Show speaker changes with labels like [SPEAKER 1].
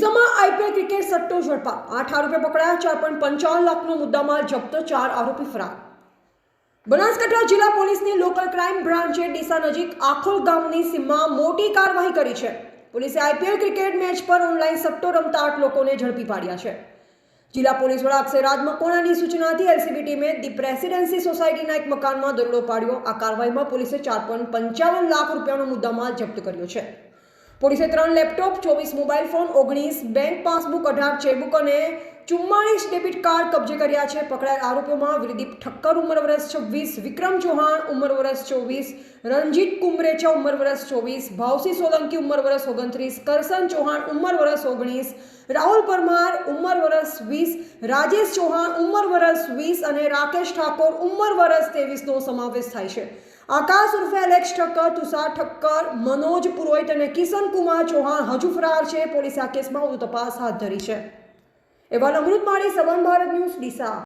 [SPEAKER 1] સટ્ટો ઝડપા આઠ આરોપી પકડાયા, ચાર પોઈન્ટ પંચાવન લાખનો મુદ્દામાલ જપ્ત, ચાર આરોપી ફરાર. બનાસકાંઠા જિલ્લા પોલીસની લોકલ ક્રાઇમ બ્રાન્ચે ડીસા નજીક આખોલ ગામની સીમમાં મોટી કાર્યવાહી કરી છે. પોલીસે આઈપીએલ ક્રિકેટ મેચ પર ઓનલાઈન સટ્ટો રમતા આઠ લોકોને ઝડપી પાડ્યા છે. જિલ્લા પોલીસ વડા અક્ષયરાજ મકવાણાની સૂચનાથી એલસીબી ટીમે ધી પ્રેસિડેન્સી સોસાયટીના એક મકાનમાં દરોડો પાડ્યો. આ કાર્યવાહીમાં પોલીસે ચાર પોઈન્ટ પંચાવન લાખ રૂપિયાનો મુદ્દામાલ જપ્ત કર્યો છે. પોલીસે ત્રણ લેપટોપ, ચોવીસ મોબાઈલ ફોન, ઓગણીસ બેંક પાસબુક, અઢાર ચેકબુક અને ચુમ્માળીસ ડેબિટ કાર્ડ કબજે કર્યા છે. પકડાયેલ આરોપીઓમાં વિરદીપ ઠક્કર, ઉંમર વર્ષ છવ્વીસ, વિક્રમ ચૌહાણ, ઉંમર વર્ષ ચોવીસ, રણજીત કુમરેચા ઉંમર વર્ષ ચોવીસ, ભાવસી સોલંકી, ઉંમર વર્ષ ઓગણત્રીસ કરસન ચૌહાણ, ઉંમર વર્ષ ઓગણીસ, રાહુલ પરમાર વર્ષ વીસ, રાજેશ ચૌહાણ ઉંમર વર્ષ વીસ અને રાકેશ ઠાકોર ઉંમર વર્ષ ત્રેવીસનો સમાવેશ થાય છે. આકાશ ઉર્ફે એલેક્સ ઠક્કર, તુષાર ઠક્કર, મનોજ પુરોહિત અને કિશન કુમાર ચૌહાણ હજુ ફરાર છે. પોલીસે આ કેસમાં વધુ તપાસ હાથ ધરી છે. એવા અમૃત માળી સવન ભારત ન્યૂઝ, ડીસા.